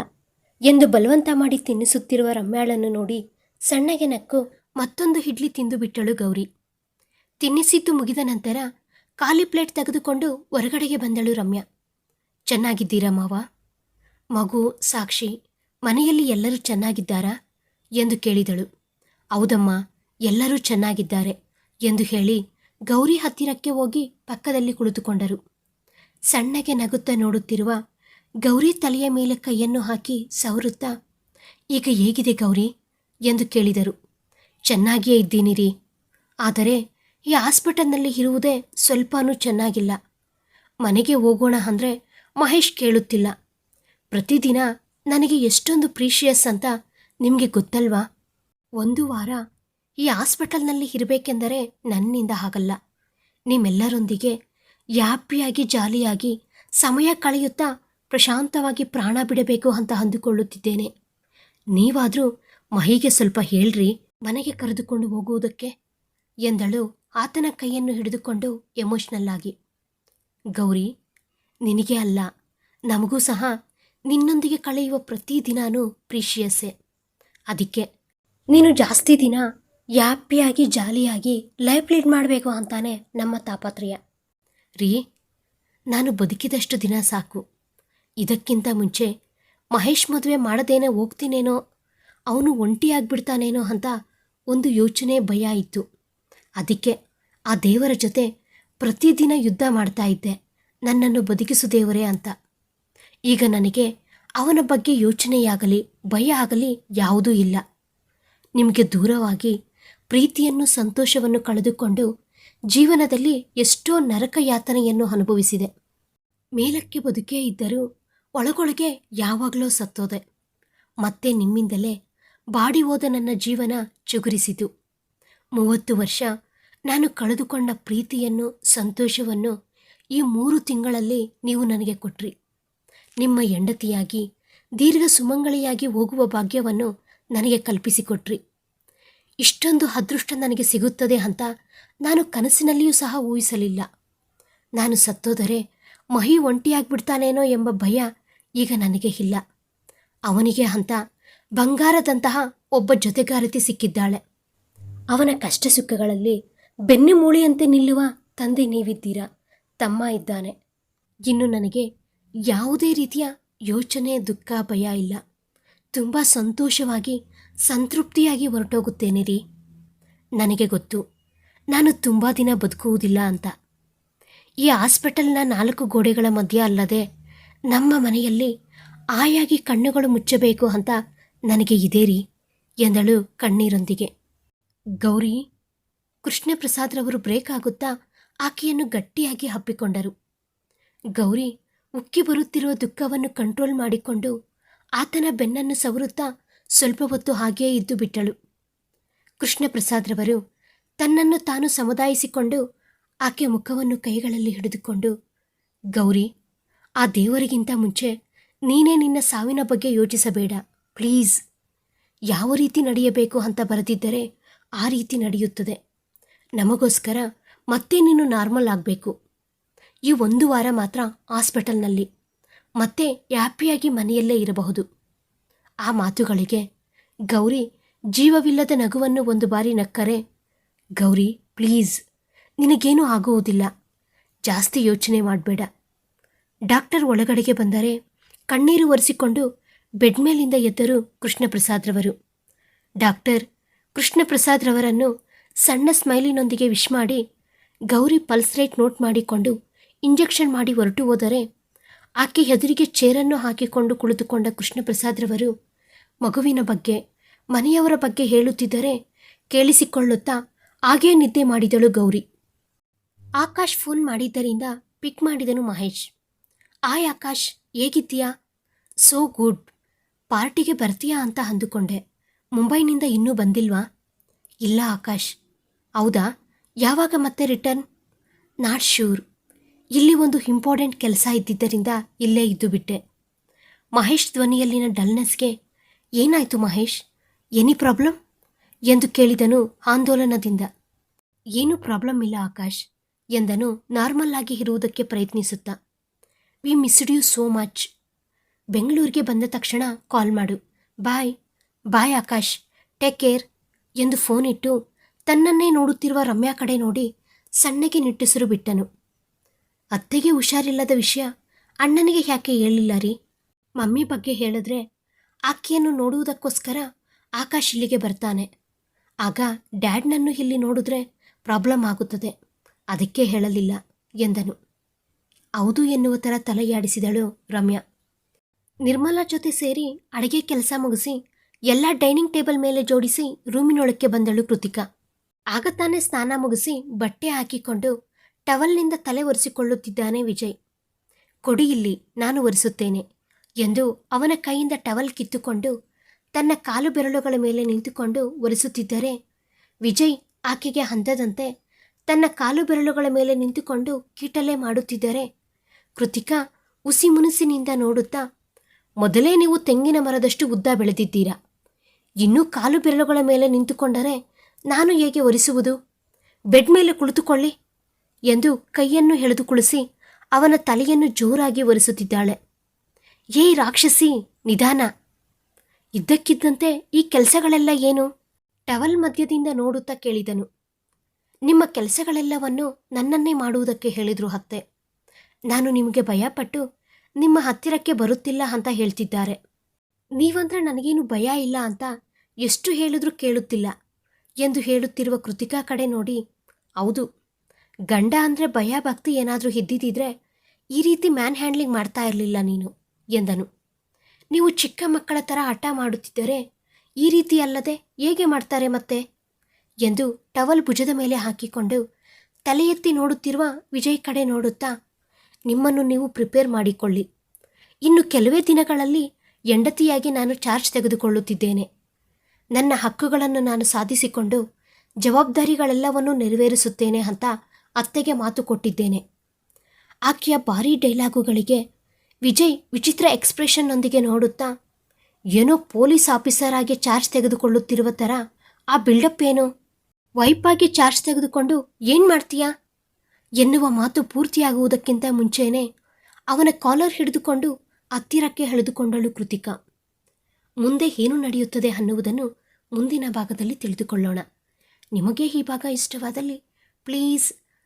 ಎಂದು ಬಲವಂತ ಮಾಡಿ ತಿನ್ನಿಸುತ್ತಿರುವ ರಮ್ಯಾಳನ್ನು ನೋಡಿ ಸಣ್ಣಗೆ ನಕ್ಕು ಮತ್ತೊಂದು ಇಡ್ಲಿ ತಿಂದು ಬಿಟ್ಟಳು ಗೌರಿ. ತಿನ್ನಿಸಿದ್ದು ಮುಗಿದ ನಂತರ ಖಾಲಿ ಪ್ಲೇಟ್ ತೆಗೆದುಕೊಂಡು ಹೊರಗಡೆಗೆ ಬಂದಳು ರಮ್ಯಾ. ಚೆನ್ನಾಗಿದ್ದೀರಾ ಮಾವ? ಮಗು, ಸಾಕ್ಷಿ, ಮನೆಯಲ್ಲಿ ಎಲ್ಲರೂ ಚೆನ್ನಾಗಿದ್ದಾರಾ? ಎಂದು ಕೇಳಿದಳು. ಹೌದಮ್ಮ, ಎಲ್ಲರೂ ಚೆನ್ನಾಗಿದ್ದಾರೆ. ಎಂದು ಹೇಳಿ ಗೌರಿ ಹತ್ತಿರಕ್ಕೆ ಹೋಗಿ ಪಕ್ಕದಲ್ಲಿ ಕುಳಿತುಕೊಂಡರು. ಸಣ್ಣಗೆ ನಗುತ್ತಾ ನೋಡುತ್ತಿರುವ ಗೌರಿ ತಲೆಯ ಮೇಲೆ ಕೈಯನ್ನು ಹಾಕಿ ಸವರುತ್ತಾ, ಈಗ ಹೇಗಿದೆ ಗೌರಿ? ಎಂದು ಕೇಳಿದರು. ಚೆನ್ನಾಗಿಯೇ ಇದ್ದೀನಿ ರೀ ಆದರೆ ಈ ಹಾಸ್ಪಿಟಲ್ನಲ್ಲಿ ಇರುವುದೇ ಸ್ವಲ್ಪನೂ ಚೆನ್ನಾಗಿಲ್ಲ. ಮನೆಗೆ ಹೋಗೋಣ ಅಂದರೆ ಮಹೇಶ್ ಕೇಳುತ್ತಿಲ್ಲ. ಪ್ರತಿದಿನ ನನಗೆ ಎಷ್ಟೊಂದು ಪ್ರೀಶಿಯಸ್ ಅಂತ ನಿಮಗೆ ಗೊತ್ತಲ್ವಾ? ಒಂದು ವಾರ ಈ ಹಾಸ್ಪಿಟಲ್ನಲ್ಲಿ ಇರಬೇಕೆಂದರೆ ನನ್ನಿಂದ ಆಗಲ್ಲ. ನಿಮ್ಮೆಲ್ಲರೊಂದಿಗೆ ಯಾಪಿಯಾಗಿ ಜಾಲಿಯಾಗಿ ಸಮಯ ಕಳೆಯುತ್ತಾ ಪ್ರಶಾಂತವಾಗಿ ಪ್ರಾಣ ಬಿಡಬೇಕು ಅಂತ ಅಂದುಕೊಳ್ಳುತ್ತಿದ್ದೇನೆ. ನೀವಾದರೂ ಮಹಿಗೆ ಸ್ವಲ್ಪ ಹೇಳ್ರಿ, ಮನೆಗೆ ಕರೆದುಕೊಂಡು ಹೋಗುವುದಕ್ಕೆ ಎಂದಳು ಆತನ ಕೈಯನ್ನು ಹಿಡಿದುಕೊಂಡು ಎಮೋಷ್ನಲ್ ಆಗಿ. ಗೌರಿ, ನಿನಗೆ ಅಲ್ಲ, ನಮಗೂ ಸಹ ನಿನ್ನೊಂದಿಗೆ ಕಳೆಯುವ ಪ್ರತಿ ದಿನಾನೂ ಪ್ರೀಶಿಯಸ್ಸೇ. ಅದಕ್ಕೆ ನೀನು ಜಾಸ್ತಿ ದಿನ ಹ್ಯಾಪಿಯಾಗಿ ಜಾಲಿಯಾಗಿ ಲೈಫ್ ಲೀಡ್ ಮಾಡಬೇಕು ಅಂತಾನೆ ನಮ್ಮ ತಾಪತ್ರಯ. ರೀ, ನಾನು ಬದುಕಿದಷ್ಟು ದಿನ ಸಾಕು. ಇದಕ್ಕಿಂತ ಮುಂಚೆ ಮಹೇಶ್ ಮದುವೆ ಮಾಡದೇನೆ ಹೋಗ್ತೀನೇನೋ, ಅವನು ಒಂಟಿಯಾಗ್ಬಿಡ್ತಾನೇನೋ ಅಂತ ಒಂದು ಯೋಚನೆ ಭಯ ಇತ್ತು. ಅದಕ್ಕೆ ಆ ದೇವರ ಜೊತೆ ಪ್ರತಿದಿನ ಯುದ್ಧ ಮಾಡ್ತಾ ಇದ್ದೆ, ನನ್ನನ್ನು ಬದುಕಿಸು ದೇವರೇ ಅಂತ. ಈಗ ನನಗೆ ಅವನ ಬಗ್ಗೆ ಯೋಚನೆಯಾಗಲಿ, ಭಯ ಆಗಲಿ ಯಾವುದೂ ಇಲ್ಲ. ನಿಮಗೆ ದೂರವಾಗಿ ಪ್ರೀತಿಯನ್ನು ಸಂತೋಷವನ್ನು ಕಳೆದುಕೊಂಡು ಜೀವನದಲ್ಲಿ ಎಷ್ಟೋ ನರಕ ಯಾತನೆಯನ್ನು ಅನುಭವಿಸಿದೆ. ಮೇಲಕ್ಕೆ ಬದುಕೇ ಇದ್ದರೂ ಒಳಗೊಳಗೆ ಯಾವಾಗಲೂ ಸತ್ತೋದೆ. ಮತ್ತೆ ನಿಮ್ಮಿಂದಲೇ ಬಾಡಿ ಹೋದ ನನ್ನ ಜೀವನ ಚುಗುರಿಸಿತು. ಮೂವತ್ತು ವರ್ಷ ನಾನು ಕಳೆದುಕೊಂಡ ಪ್ರೀತಿಯನ್ನು, ಸಂತೋಷವನ್ನು ಈ ಮೂರು ತಿಂಗಳಲ್ಲಿ ನೀವು ನನಗೆ ಕೊಟ್ರಿ. ನಿಮ್ಮ ಹೆಂಡತಿಯಾಗಿ, ದೀರ್ಘ ಸುಮಂಗಳಿಯಾಗಿ ಹೋಗುವ ಭಾಗ್ಯವನ್ನು ನನಗೆ ಕಲ್ಪಿಸಿಕೊಟ್ರಿ. ಇಷ್ಟೊಂದು ಅದೃಷ್ಟ ನನಗೆ ಸಿಗುತ್ತದೆ ಅಂತ ನಾನು ಕನಸಿನಲ್ಲಿಯೂ ಸಹ ಊಹಿಸಲಿಲ್ಲ. ನಾನು ಸತ್ತೋದರೆ ಮಹಿ ಒಂಟಿಯಾಗ್ಬಿಡ್ತಾನೇನೋ ಎಂಬ ಭಯ ಈಗ ನನಗೆ ಇಲ್ಲ. ಅವನಿಗೆ ಅಂತ ಬಂಗಾರದಂತಹ ಒಬ್ಬ ಜೊತೆಗಾರತಿ ಸಿಕ್ಕಿದ್ದಾಳೆ. ಅವನ ಕಷ್ಟ ಸುಖಗಳಲ್ಲಿ ಬೆನ್ನು ಮೂಳೆಯಂತೆ ನಿಲ್ಲುವ ತಂದೆ ನೀವಿದ್ದೀರಾ? ತಮ್ಮ ಇದ್ದಾನೆ. ಇನ್ನು ನನಗೆ ಯಾವುದೇ ರೀತಿಯ ಯೋಚನೆ, ದುಃಖ, ಭಯ ಇಲ್ಲ. ತುಂಬ ಸಂತೋಷವಾಗಿ ಸಂತೃಪ್ತಿಯಾಗಿ ಹೊರಟೋಗುತ್ತೇನೆ ರೀ ನನಗೆ ಗೊತ್ತು, ನಾನು ತುಂಬ ದಿನ ಬದುಕುವುದಿಲ್ಲ ಅಂತ. ಈ ಹಾಸ್ಪಿಟಲ್ನ ನಾಲ್ಕು ಗೋಡೆಗಳ ಮಧ್ಯೆ ಅಲ್ಲದೆ ನಮ್ಮ ಮನೆಯಲ್ಲಿ ಆಯಾಗಿ ಕಣ್ಣುಗಳು ಮುಚ್ಚಬೇಕು ಅಂತ ನನಗೆ ಇದೆ ರೀ, ಎಂದಳು ಕಣ್ಣೀರೊಂದಿಗೆ. ಗೌರಿ ಕೃಷ್ಣಪ್ರಸಾದ್ರವರು ಬ್ರೇಕ್ ಆಗುತ್ತಾ ಆಕೆಯನ್ನು ಗಟ್ಟಿಯಾಗಿ ಹಬ್ಬಿಕೊಂಡರು. ಗೌರಿ, ಉಕ್ಕಿ ಬರುತ್ತಿರುವ ದುಃಖವನ್ನು ಕಂಟ್ರೋಲ್ ಮಾಡಿಕೊಂಡು ಆತನ ಬೆನ್ನನ್ನು ಸವರುತ್ತಾ ಸ್ವಲ್ಪ ಹೊತ್ತು ಹಾಗೆಯೇ ಇದ್ದು ಬಿಟ್ಟಳು. ಕೃಷ್ಣಪ್ರಸಾದ್ರವರು ತನ್ನನ್ನು ತಾನು ಸಮುದಾಯಿಸಿಕೊಂಡು ಆಕೆ ಮುಖವನ್ನು ಕೈಗಳಲ್ಲಿ ಹಿಡಿದುಕೊಂಡು, ಗೌರಿ, ಆ ದೇವರಿಗಿಂತ ಮುಂಚೆ ನೀನೇ ನಿನ್ನ ಸಾವಿನ ಬಗ್ಗೆ ಯೋಚಿಸಬೇಡ, ಪ್ಲೀಸ್. ಯಾವ ರೀತಿ ನಡೆಯಬೇಕು ಅಂತ ಬರೆದಿದ್ದರೆ ಆ ರೀತಿ ನಡೆಯುತ್ತದೆ. ನಮಗೋಸ್ಕರ ಮತ್ತೆ ನೀನು ನಾರ್ಮಲ್ ಆಗಬೇಕು. ಈ ಒಂದು ವಾರ ಮಾತ್ರ ಹಾಸ್ಪಿಟಲ್ನಲ್ಲಿ. ಮತ್ತೆ ಹ್ಯಾಪಿಯಾಗಿ ಮನೆಯಲ್ಲೇ ಇರಬಹುದು. ಆ ಮಾತುಗಳಿಗೆ, ಗೌರಿ, ಜೀವವಿಲ್ಲದ ನಗುವನ್ನು ಒಂದು ಬಾರಿ ನಕ್ಕರೆ, ಗೌರಿ, ಪ್ಲೀಸ್, ನಿನಗೇನೂ ಆಗುವುದಿಲ್ಲ, ಜಾಸ್ತಿ ಯೋಚನೆ ಮಾಡಬೇಡ. ಡಾಕ್ಟರ್ ಒಳಗಡೆಗೆ ಬಂದರೆ ಕಣ್ಣೀರು ಒರೆಸಿಕೊಂಡು ಬೆಡ್ ಮೇಲಿಂದ ಎದ್ದರು ಕೃಷ್ಣಪ್ರಸಾದ್ರವರು. ಡಾಕ್ಟರ್ ಕೃಷ್ಣಪ್ರಸಾದ್ರವರನ್ನು ಸಣ್ಣ ಸ್ಮೈಲಿನೊಂದಿಗೆ ವಿಶ್ ಮಾಡಿ, ಗೌರಿ ಪಲ್ಸ್ ರೇಟ್ ನೋಟ್ ಮಾಡಿಕೊಂಡು ಇಂಜೆಕ್ಷನ್ ಮಾಡಿ ಹೊರಟು ಹೋದರೆ ಆಕೆ ಎದುರಿಗೆ ಚೇರನ್ನು ಹಾಕಿಕೊಂಡು ಕುಳಿತುಕೊಂಡ ಕೃಷ್ಣಪ್ರಸಾದ್ರವರು ಮಗುವಿನ ಬಗ್ಗೆ, ಮನೆಯವರ ಬಗ್ಗೆ ಹೇಳುತ್ತಿದ್ದರೆ ಕೇಳಿಸಿಕೊಳ್ಳುತ್ತಾ ಹಾಗೇ ನಿದ್ದೆ ಮಾಡಿದಳು ಗೌರಿ. ಆಕಾಶ್ ಫೋನ್ ಮಾಡಿದ್ದರಿಂದ ಪಿಕ್ ಮಾಡಿದನು ಮಹೇಶ್. ಆಯ್ ಆಕಾಶ್, ಹೇಗಿದ್ದೀಯಾ? So good. ಪಾರ್ಟಿಗೆ ಬರ್ತೀಯಾ ಅಂತ ಅಂದುಕೊಂಡೆ. ಮುಂಬೈನಿಂದ ಇನ್ನೂ ಬಂದಿಲ್ವಾ? ಇಲ್ಲ ಆಕಾಶ್. ಹೌದಾ? ಯಾವಾಗ ಮತ್ತೆ ರಿಟರ್ನ್? Not sure. ಇಲ್ಲಿ ಒಂದು ಇಂಪಾರ್ಟೆಂಟ್ ಕೆಲಸ ಇದ್ದಿದ್ದರಿಂದ ಇಲ್ಲೇ ಇದ್ದು ಬಿಟ್ಟೆ. ಮಹೇಶ್ ಧ್ವನಿಯಲ್ಲಿನ ಡಲ್ನೆಸ್ಗೆ ಏನಾಯಿತು ಮಹೇಶ್? Any problem? ಎಂದು ಕೇಳಿದನು ಆಂದೋಲನದಿಂದ. ಏನೂ ಪ್ರಾಬ್ಲಮ್ ಇಲ್ಲ ಆಕಾಶ್, ಎಂದನು ನಾರ್ಮಲ್ ಆಗಿ ಇರುವುದಕ್ಕೆ ಪ್ರಯತ್ನಿಸುತ್ತಾ. We missed you so much ಬೆಂಗಳೂರಿಗೆ ಬಂದ ತಕ್ಷಣ ಕಾಲ್ ಮಾಡು. Bye bye Akash. Take care ಎಂದು ಫೋನ್ ಇಟ್ಟು ತನ್ನನ್ನೇ ನೋಡುತ್ತಿರುವ ರಮ್ಯಾ ಕಡೆ ನೋಡಿ ಸಣ್ಣಗೆ ನಿಟ್ಟುಸಿರು ಬಿಟ್ಟನು. ಅತ್ತೆಗೆ ಹುಷಾರಿಲ್ಲದ ವಿಷಯ. ಅಣ್ಣನಿಗೆ ಯಾಕೆ ಹೇಳಿಲ್ಲ ರೀ? ಮಮ್ಮಿ ಬಗ್ಗೆ ಹೇಳಿದ್ರೆ ಆಕೆಯನ್ನು ನೋಡುವುದಕ್ಕೋಸ್ಕರ ಆಕಾಶ್ ಇಲ್ಲಿಗೆ ಬರ್ತಾನೆ. ಆಗ ಡ್ಯಾಡ್ನನ್ನು ಇಲ್ಲಿ ನೋಡಿದ್ರೆ ಪ್ರಾಬ್ಲಮ್ ಆಗುತ್ತದೆ. ಅದಕ್ಕೆ ಹೇಳಲಿಲ್ಲ ಎಂದನು. ಹೌದು ಎನ್ನುವ ಥರ ತಲೆಯಾಡಿಸಿದಳು ರಮ್ಯಾ. ನಿರ್ಮಲಾ ಜೊತೆ ಸೇರಿ ಅಡುಗೆ ಕೆಲಸ ಮುಗಿಸಿ ಎಲ್ಲ ಡೈನಿಂಗ್ ಟೇಬಲ್ ಮೇಲೆ ಜೋಡಿಸಿ ರೂಮಿನೊಳಕ್ಕೆ ಬಂದಳು ಕೃತಿಕಾ. ಆಗ ತಾನೇ ಸ್ನಾನ ಮುಗಿಸಿ ಬಟ್ಟೆ ಹಾಕಿಕೊಂಡು ಟವಲ್ನಿಂದ ತಲೆ ಒರೆಸಿಕೊಳ್ಳುತ್ತಿದ್ದಾನೆ ವಿಜಯ್. ಕೊಡಿ ಇಲ್ಲಿ, ನಾನು ಒರೆಸುತ್ತೇನೆ ಎಂದು ಅವನ ಕೈಯಿಂದ ಟವಲ್ ಕಿತ್ತುಕೊಂಡು ತನ್ನ ಕಾಲು ಬೆರಳುಗಳ ಮೇಲೆ ನಿಂತುಕೊಂಡು ಒರೆಸುತ್ತಿದ್ದರೆ ವಿಜಯ್ ಆಕೆಗೆ ಹಂದದಂತೆ ತನ್ನ ಕಾಲು ಬೆರಳುಗಳ ಮೇಲೆ ನಿಂತುಕೊಂಡು ಕೀಟಲೆ ಮಾಡುತ್ತಿದ್ದರೆ ಕೃತಿಕಾ ಉಸಿ ಮುನಸಿನಿಂದ ನೋಡುತ್ತಾ, ಮೊದಲೇ ನೀವು ತೆಂಗಿನ ಮರದಷ್ಟು ಉದ್ದ ಬೆಳೆದಿದ್ದೀರಾ? ಇನ್ನೂ ಕಾಲು ಬೆರಳುಗಳ ಮೇಲೆ ನಿಂತುಕೊಂಡರೆ ನಾನು ಹೇಗೆ ಒರೆಸುವುದು? ಬೆಡ್ ಮೇಲೆ ಕುಳಿತುಕೊಳ್ಳಿ ಎಂದು ಕೈಯನ್ನು ಎಳೆದು ಕುಳಿಸಿ ಅವನ ತಲೆಯನ್ನು ಜೋರಾಗಿ ಒರೆಸುತ್ತಿದ್ದಾಳೆ. ಏ ರಾಕ್ಷಸಿ, ನಿಧಾನ. ಇದ್ದಕ್ಕಿದ್ದಂತೆ ಈ ಕೆಲಸಗಳೆಲ್ಲ ಏನು? ಟವಲ್ ಮಧ್ಯದಿಂದ ನೋಡುತ್ತಾ ಕೇಳಿದನು. ನಿಮ್ಮ ಕೆಲಸಗಳೆಲ್ಲವನ್ನು ನನ್ನನ್ನೇ ಮಾಡುವುದಕ್ಕೆ ಹೇಳಿದ್ರು ಅತ್ತೆ. ನಾನು ನಿಮಗೆ ಭಯಪಟ್ಟು ನಿಮ್ಮ ಹತ್ತಿರಕ್ಕೆ ಬರುತ್ತಿಲ್ಲ ಅಂತ ಹೇಳ್ತಿದ್ದಾರೆ. ನೀವಂದ್ರೆ ನನಗೇನು ಭಯ ಇಲ್ಲ ಅಂತ ಎಷ್ಟು ಹೇಳಿದ್ರೂ ಕೇಳುತ್ತಿಲ್ಲ ಎಂದು ಹೇಳುತ್ತಿರುವ ಕೃತಿಕಾ ಕಡೆ ನೋಡಿ, ಹೌದು ಗಂಡ ಅಂದರೆ ಭಯ, ಭಕ್ತಿ ಏನಾದರೂ ಹಿದ್ದಿದ್ದಿದ್ರೆ ಈ ರೀತಿ ಮ್ಯಾನ್ ಹ್ಯಾಂಡ್ಲಿಂಗ್ ಮಾಡ್ತಾ ಇರಲಿಲ್ಲ ನೀನು ಎಂದನು. ನೀವು ಚಿಕ್ಕ ಮಕ್ಕಳ ಥರ ಹಠ ಮಾಡುತ್ತಿದ್ದರೆ ಈ ರೀತಿ ಅಲ್ಲದೆ ಹೇಗೆ ಮಾಡ್ತಾರೆ ಮತ್ತೆ? ಎಂದು ಟವಲ್ ಭುಜದ ಮೇಲೆ ಹಾಕಿಕೊಂಡು ತಲೆ ಎತ್ತಿ ನೋಡುತ್ತಿರುವ ವಿಜಯ್ ಕಡೆ ನೋಡುತ್ತಾ, ನಿಮ್ಮನ್ನು ನೀವು ಪ್ರಿಪೇರ್ ಮಾಡಿಕೊಳ್ಳಿ. ಇನ್ನು ಕೆಲವೇ ದಿನಗಳಲ್ಲಿ ಹೆಂಡತಿಯಾಗಿ ನಾನು ಚಾರ್ಜ್ ತೆಗೆದುಕೊಳ್ಳುತ್ತಿದ್ದೇನೆ. ನನ್ನ ಹಕ್ಕುಗಳನ್ನು ನಾನು ಸಾಧಿಸಿಕೊಂಡು ಜವಾಬ್ದಾರಿಗಳೆಲ್ಲವನ್ನೂ ನೆರವೇರಿಸುತ್ತೇನೆ ಅಂತ ಅತ್ತೆಗೆ ಮಾತು ಕೊಟ್ಟಿದ್ದೇನೆ. ಆಕೆಯ ಭಾರೀ ಡೈಲಾಗುಗಳಿಗೆ ವಿಜಯ್ ವಿಚಿತ್ರ ಎಕ್ಸ್ಪ್ರೆಷನ್ನೊಂದಿಗೆ ನೋಡುತ್ತಾ, ಏನೋ ಪೊಲೀಸ್ ಆಫೀಸರ್ ಆಗಿ ಚಾರ್ಜ್ ತೆಗೆದುಕೊಳ್ಳುತ್ತಿರುವ ಥರ ಆ ಬಿಲ್ಡಪ್ ಏನು? ವೈಪಾಗಿ ಚಾರ್ಜ್ ತೆಗೆದುಕೊಂಡು ಏನು ಮಾಡ್ತೀಯಾ? ಎನ್ನುವ ಮಾತು ಪೂರ್ತಿಯಾಗುವುದಕ್ಕಿಂತ ಮುಂಚೆಯೇ ಅವನ ಕಾಲರ್ ಹಿಡಿದುಕೊಂಡು ಹತ್ತಿರಕ್ಕೆ ಎಳೆದುಕೊಂಡಳು ಕೃತಿಕಾ. ಮುಂದೆ ಏನು ನಡೆಯುತ್ತದೆ ಅನ್ನುವುದನ್ನು ಮುಂದಿನ ಭಾಗದಲ್ಲಿ ತಿಳಿದುಕೊಳ್ಳೋಣ. ನಿಮಗೆ ಈ ಭಾಗ ಇಷ್ಟವಾದಲ್ಲಿ please